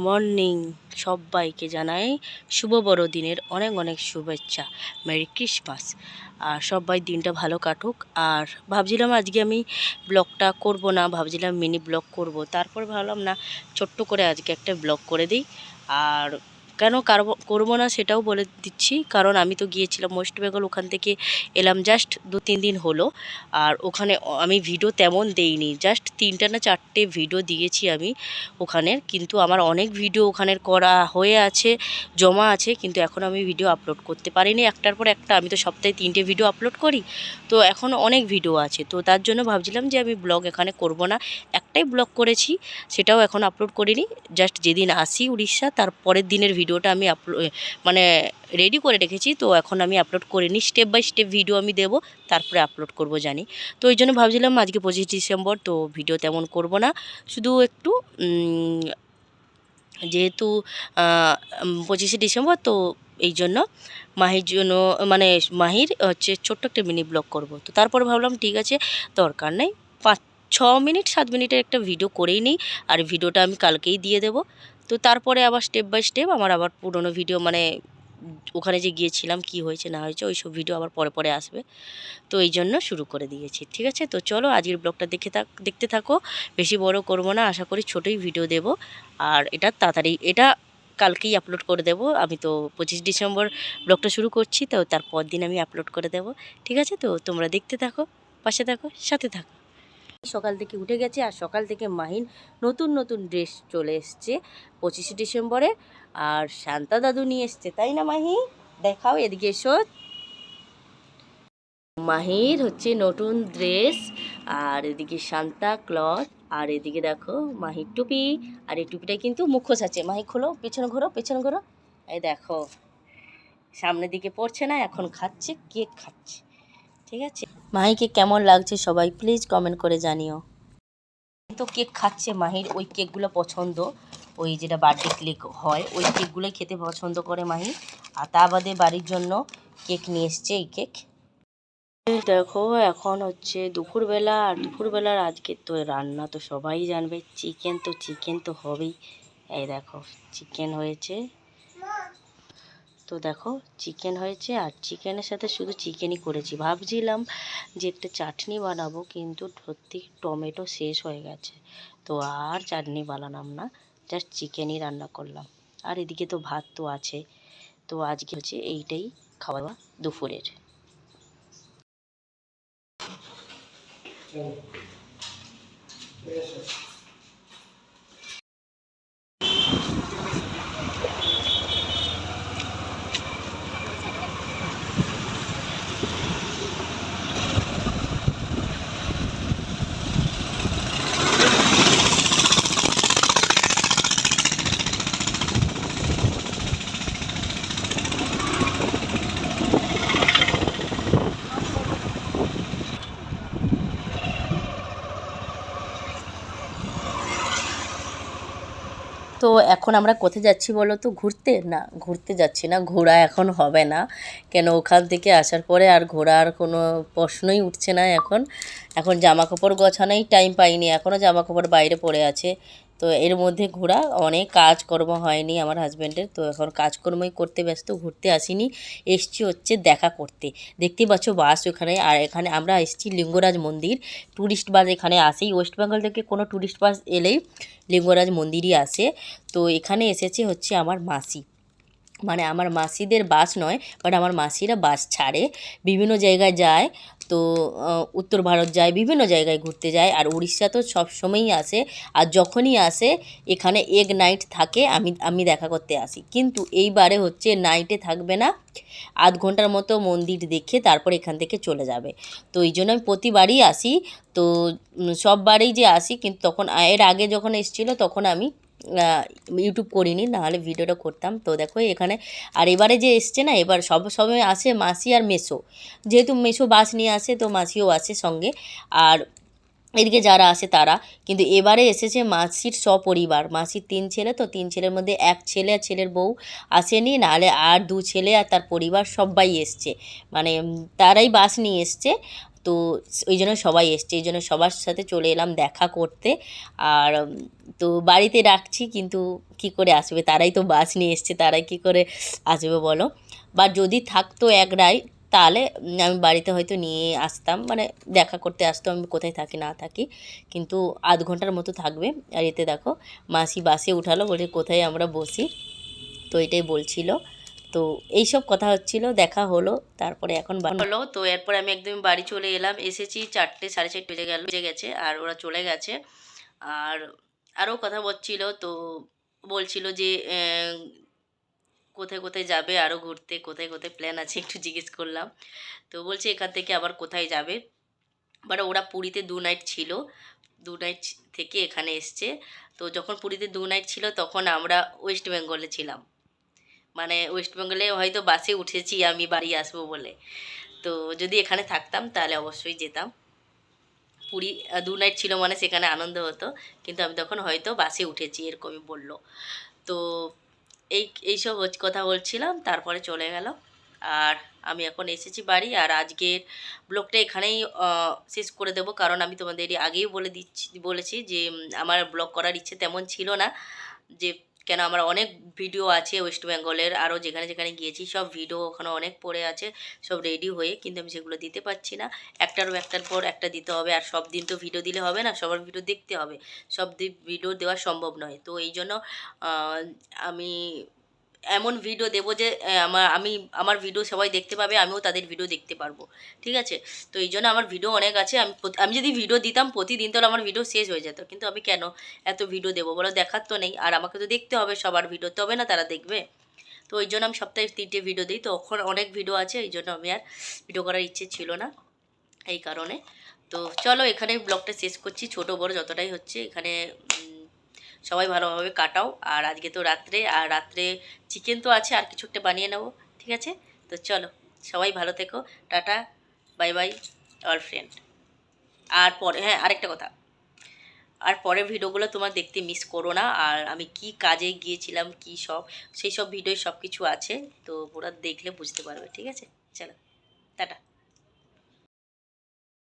Morning সবাইকে জানাই শুভ বড়দিনের অনেক অনেক শুভেচ্ছা। মেরি ক্রিসমাস আর সবাই দিনটা ভালো কাটুক। আর ভাবছিলাম আজকে আমি ব্লগটা করব না, ভাবছিলাম মিনি ব্লগ করব। তারপর ভাবলাম না, ছোট্ট করে আজকে একটা ব্লগ করে দিই। আর কেন কারব- না সেটাও বলে দিচ্ছি। কারণ আমি তো গিয়েছিলাম ওয়েস্ট বেঙ্গল ওখান থেকে এলাম জাস্ট দু তিন দিন হলো। আর ওখানে আমি ভিডিও তেমন দেইনি। জাস্ট তিনটা না চারটে ভিডিও দিয়েছি আমি ওখানের। কিন্তু আমার অনেক ভিডিও ওখানের করা হয়ে আছে, জমা আছে, কিন্তু এখন আমি ভিডিও আপলোড করতে পারিনি। একটার পর একটা আমি তো সপ্তাহে তিনটে ভিডিও আপলোড করি। তো এখন অনেক ভিডিও আছে। তো তার জন্য ভাবছিলাম যে আমি ব্লগ এখানে করব না। একটাই ব্লগ করেছি, সেটাও এখন আপলোড করিনি। জাস্ট যেদিন আসি উড়িষ্যা, তার পরের দিনের ভিডিওটা আমি আপলো মানে রেডি করে রেখেছি, তো এখন আমি আপলোড করিনি। স্টেপ বাই স্টেপ ভিডিও আমি দেবো, তারপরে আপলোড করব জানি। তো ওই জন্য ভাবছিলাম আজকে পঁচিশ ডিসেম্বর, তো ভিডিও তেমন করব না। শুধু একটু যেহেতু পঁচিশে ডিসেম্বর, তো এই জন্য মাহির জন্য মানে মাহির হচ্ছে ছোট্ট একটা মিনি ব্লগ করব। তো তারপর ভাবলাম, ঠিক আছে, দরকার নেই, পাঁচ ছ মিনিট, সাত মিনিটের একটা ভিডিও করেই নিই। আর ভিডিওটা আমি কালকেই দিয়ে দেব। তো তারপরে আবার স্টেপ বাই স্টেপ আমার আবার পুরোনো ভিডিও মানে ওখানে যে গিয়েছিলাম, কি হয়েছে, না হয়েছে, ওই সব ভিডিও আবার পরে পরে আসবে। তো এই জন্য শুরু করে দিয়েছি, ঠিক আছে? তো চলো আজকের ব্লগটা দেখে থাক, দেখতে থাকো। বেশি বড় করব না, আশা করি ছোটোই ভিডিও দেব। আর এটা তাড়াতাড়ি, এটা কালকেই আপলোড করে দেব। আমি তো পঁচিশ ডিসেম্বর ব্লগটা শুরু করছি, তো তারপর দিন আমি আপলোড করে দেব, ঠিক আছে? তো তোমরা দেখতে থাকো, পাশে থাকো, সাথে থাকো। সকাল থেকে উঠে গেছে আর সকাল থেকে মাহিন নতুন নতুন ড্রেস চলে এসছে পঁচিশে ডিসেম্বরে আর শান্তা দাদু নিয়ে এসছে, তাই না মাহি দেখাও, এদিকে এসো। মাহির হচ্ছে নতুন ড্রেস আর এদিকে শান্তা ক্লথ আর এদিকে দেখো মাহির টুপি আর এই টুপিটা কিন্তু মুখোশ আছে। মাহি খোলো, পেছনে ঘোরো পেছনে ঘোরো। এই দেখো, সামনের দিকে পড়ছে না, এখন খাচ্ছে কেক খাচ্ছে? ঠিক আছে? মাহিকে কেমন লাগছে সবাই প্লিজ কমেন্ট করে জানিও। তো কেক খাচ্ছে মাহির, ওই কেকগুলো পছন্দ। ওই যেটা বার্থডে কেক হয়, ওই কেকগুলোই খেতে পছন্দ করে মাহি। আর তা বাদে বাড়ির জন্য কেক নিয়ে এসছে এই কেক দেখো, এখন হচ্ছে দুপুরবেলা, আর দুপুরবেলার আজকে তো রান্না তো সবাই জানবে। চিকেন তো চিকেন তো হবেই। এই দেখো চিকেন হয়েছে। তো দেখো চিকেন হয়েছে আর চিকেনের সাথে শুধু চিকেনই করেছি। ভাবছিলাম যে একটা চাটনি বানাবো, কিন্তু সত্যি টমেটো শেষ হয়ে গেছে। তো আর চাটনি বানালাম না জাস্ট চিকেনই রান্না করলাম। আর এদিকে তো ভাত তো আছে। তো আজকে হচ্ছে এইটাই খাওয়া দাওয়া দুপুরের তো এখন আমরা কোথায় যাচ্ছি বলো তো? ঘুরতে? না, ঘুরতে যাচ্ছি না। ঘোরা এখন হবে না। কেন? ওখান থেকে আসার পরে আর ঘোরার কোনো প্রশ্নই উঠছে না এখন। এখন জামা কাপড় গোছানোই টাইম পাইনি। এখনও জামা কাপড় বাইরে পড়ে আছে। তো এর মধ্যে ঘোরা, অনেক কাজকর্ম হয়নি আমার হাজব্যান্ডের তো এখন কাজকর্মই করতে ব্যস্ত, ঘুরতে আসিনি, এসছি হচ্ছে দেখা করতে। দেখতে পাচ্ছ বাস ওখানে, আর এখানে আমরা এসছি লিঙ্গরাজ মন্দির ট্যুরিস্ট বাস এখানে আসেই ওয়েস্ট বেঙ্গল থেকে কোনো ট্যুরিস্ট বাস এলেই লিঙ্গরাজ মন্দিরই আসে। তো এখানে এসেছে হচ্ছে আমার মাসি। মানে আমার মাসিদের বাস নয় বাট আমার মাসিরা বাস ছাড়ে। বিভিন্ন জায়গায় যায়, তো উত্তর ভারত যায়, বিভিন্ন জায়গায় ঘুরতে যায়, আর উড়িষ্যা তো সবসময়ই আসে। আর যখনই আসে, এখানে এক নাইট থাকে, আমি আমি দেখা করতে আসি। কিন্তু এইবারে হচ্ছে নাইটে থাকবে না। আধ ঘণ্টার মতো মন্দির দেখে তারপর এখান থেকে চলে যাবে। তো এই জন্য আমি প্রতিবারই আসি। তো সববারেই যে আসি, কিন্তু তখন, এর আগে যখন এসেছিল, তখন আমি ইউটিউব করিনি, নাহলে ভিডিওটা করতাম। তো দেখো, এখানে আর এবারে যে এসছে না, এবার সব সময় আসে মাসি আর মেসো। যেহেতু মেসো বাস নিয়ে আসে, তো মাসিও আসে সঙ্গে। আর এদিকে যারা আসে তারা। কিন্তু এবারে এসেছে মাসির সপরিবার। মাসির তিন ছেলে, তো তিন ছেলের মধ্যে এক ছেলে আর ছেলের বউ আসেনি। নাহলে আর দু ছেলে আর তার পরিবার সবাই এসছে। মানে তারাই বাস নিয়ে এসছে। তো ওই জন্য সবাই এসছে, এই জন্য সবার সাথে চলে এলাম দেখা করতে। আর তো বাড়িতে ডাকছি কিন্তু কি করে আসবে? তারাই তো বাস নিয়ে এসছে, তারাই কি করে আসবে বলো? বা যদি থাকতো এক রায়, তাহলে আমি বাড়িতে হয়তো নিয়ে আসতাম। মানে দেখা করতে আসতাম আমি কোথায় থাকি, না থাকি। কিন্তু আধ ঘণ্টার মতো থাকবে। আর এতে দেখো, মাসি বাসে উঠালো বলে কোথায় আমরা বসি? তো এটাই বলছিল। তো এইসব কথা হচ্ছিল, দেখা হলো, তারপরে এখন হলো, তো এরপর আমি একদম বাড়ি চলে এলাম, এসেছি চারটে, সাড়ে চারটে বেজে গেল, বেজে গেছে, আর ওরা চলে গেছে। আর আরও কথা বলছিল, তো বলছিল যে কোথায় কোথায় যাবে, আরও ঘুরতে, কোথায় কোথায় প্ল্যান আছে, একটু জিজ্ঞেস করলাম। তো বলছে এখান থেকে আবার কোথায় যাবে। বাট ওরা পুরীতে দু নাইট ছিল, দু নাইট থেকে এখানে এসছে। তো যখন পুরীতে দু নাইট ছিল, তখন আমরা ওয়েস্ট বেঙ্গলে ছিলাম। মানে ওয়েস্ট বেঙ্গলে হয়তো বাসে উঠেছি আমি বাড়ি আসব বলে। তো যদি এখানে থাকতাম তাহলে অবশ্যই যেতাম। পুরী দু নাইট ছিল মানে সেখানে আনন্দ হতো। কিন্তু আমি তখন হয়তো বাসে উঠেছি, এরকমই বলল। তো এই এইসব কথা বলছিলাম, তারপরে চলে গেল। আর আমি এখন এসেছি বাড়ি, আর আজকের ব্লগটা এখানেই শেষ করে দেবো। কারণ আমি তোমাদের আগেই বলে দিচ্ছি, বলেছি যে আমার ব্লগ করার ইচ্ছে তেমন ছিল না যে কেন আমার অনেক ভিডিও আছে ওয়েস্ট বেঙ্গলের, আরও যেখানে যেখানে গিয়েছি সব ভিডিও ওখানে অনেক পড়ে আছে, সব রেডি হয়ে কিন্তু আমি সেগুলো দিতে পারছি না। একটার একটার পর একটা দিতে হবে আর সব দিন তো ভিডিও দিলে হবে না, সবার ভিডিও দেখতে হবে। সব ভিডিও দেওয়া সম্ভব নয়। তো এই জন্য আমি এমন ভিডিও দেবো যে আমার, আমি, আমার ভিডিও সবাই দেখতে পাবে, আমিও তাদের ভিডিও দেখতে পারব, ঠিক আছে? তো এই জন্য আমার ভিডিও অনেক আছে, আমি আমি যদি ভিডিও দিতাম প্রতিদিন, তাহলে আমার ভিডিও শেষ হয়ে যেত, কিন্তু আমি কেন এত ভিডিও দেবো বলো, দেখার তো নেই, আর আমাকে তো দেখতে হবে সবার ভিডিও তবে না তারা দেখবে। তো ওই জন্য আমি সপ্তাহে তিনটে ভিডিও দিই, তো ওখানে অনেক ভিডিও আছে, এই জন্য আমি আর ভিডিও করার ইচ্ছে ছিল না, এই কারণে। তো চলো এখানে ব্লগটা শেষ করছি, ছোট বড় যতটাই হচ্ছে, এখানে সবাই ভালোভাবে কাটাও। আর আজকে তো রাত্রে, আর রাত্রে চিকেন তো আছে, আর কিছু একটা বানিয়ে নেব, ঠিক আছে? তো চলো, সবাই ভালো থেকো, tata bye bye all friend আর পরে হ্যাঁ আরেকটা কথা। আর পরের ভিডিওগুলো তোমার দেখতে মিস করো না, আর আমি কি কাজে গিয়েছিলাম, কি সব, সেই সব ভিডিও সব কিছু আছে, তো ওরা দেখলে বুঝতে পারবে, ঠিক আছে? চলো, টাটা।